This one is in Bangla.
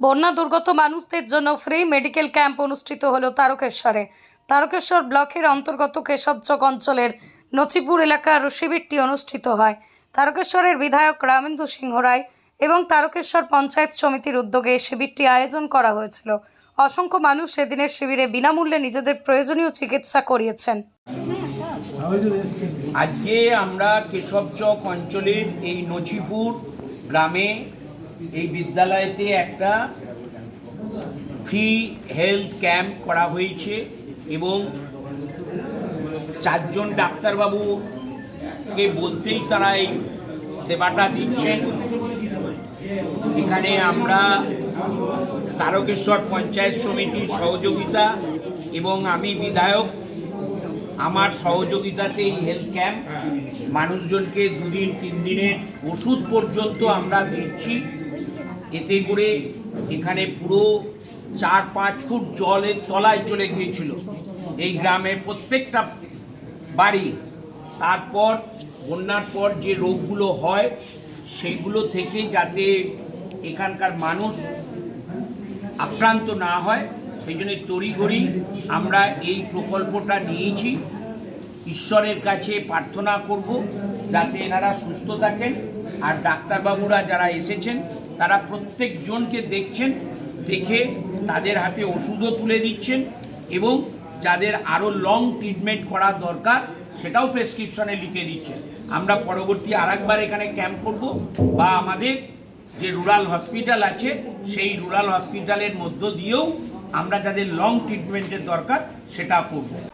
বন্যা দুর্গত মানুষদের জন্য ফ্রি মেডিকেল ক্যাম্প অনুষ্ঠিত হলো তারকেশ্বরে। তারকেশ্বর ব্লকের অন্তর্গত কেশবচক অঞ্চলের নচিপুর এলাকার শিবিরটি অনুষ্ঠিত হয়। তারকেশ্বরের বিধায়ক রামেন্দু সিংহ রায় এবং তারকেশ্বর পঞ্চায়েত সমিতির উদ্যোগে শিবিরটি আয়োজন করা হয়েছিল। অসংখ্য মানুষ সেদিনের শিবিরে বিনামূল্যে নিজেদের প্রয়োজনীয় চিকিৎসা করিয়েছেন। আজকে আমরা কেশবচক অঞ্চলের এই নচিপুর গ্রামে এই বিদ্যালয়তে একটা ফ্রি হেলথ ক্যাম্প করা হয়েছে এবং চারজন ডাক্তারবাবুকে বলতেই তারা এই সেবাটা দিচ্ছেন। এখানে আমরা তারকেশ্বর পঞ্চায়েত সমিতির সহযোগিতা এবং আমি বিধায়ক, আমার সহযোগিতাতে এই হেলথ ক্যাম্প মানুষজনকে দুদিন তিন দিনের ওষুধ পর্যন্ত আমরা দিচ্ছি। এতে করে এখানে পুরো চার পাঁচ ফুট জলের তলায় চলে গিয়েছিল। এই গ্রামের প্রত্যেকটা বাড়ি, তারপর, বন্যার পর যে রোগগুলো হয় সেইগুলো থেকে যাতে এখানকার মানুষ আক্রান্ত না হয়, সেই জন্য তড়িঘড়ি আমরা এই প্রকল্পটা নিয়েছি। ঈশ্বরের কাছে প্রার্থনা করব যাতে এনারা সুস্থ থাকেন। আর ডাক্তারবাবুরা যারা এসেছেন তারা প্রত্যেকজনকে দেখছেন, দেখে তাদের হাতে ওষুধও তুলে দিচ্ছেন এবং যাদের আরও লং ট্রিটমেন্ট করা দরকার, সেটাও প্রেসক্রিপশনে লিখে দিচ্ছেন। আমরা পরবর্তী আরেকবার এখানে ক্যাম্প করব বা আমাদের যে রুরাল হসপিটাল আছে, সেই রুরাল হসপিটালের মধ্য দিয়েও আমরা যাদের লং ট্রিটমেন্টের দরকার, সেটা করব।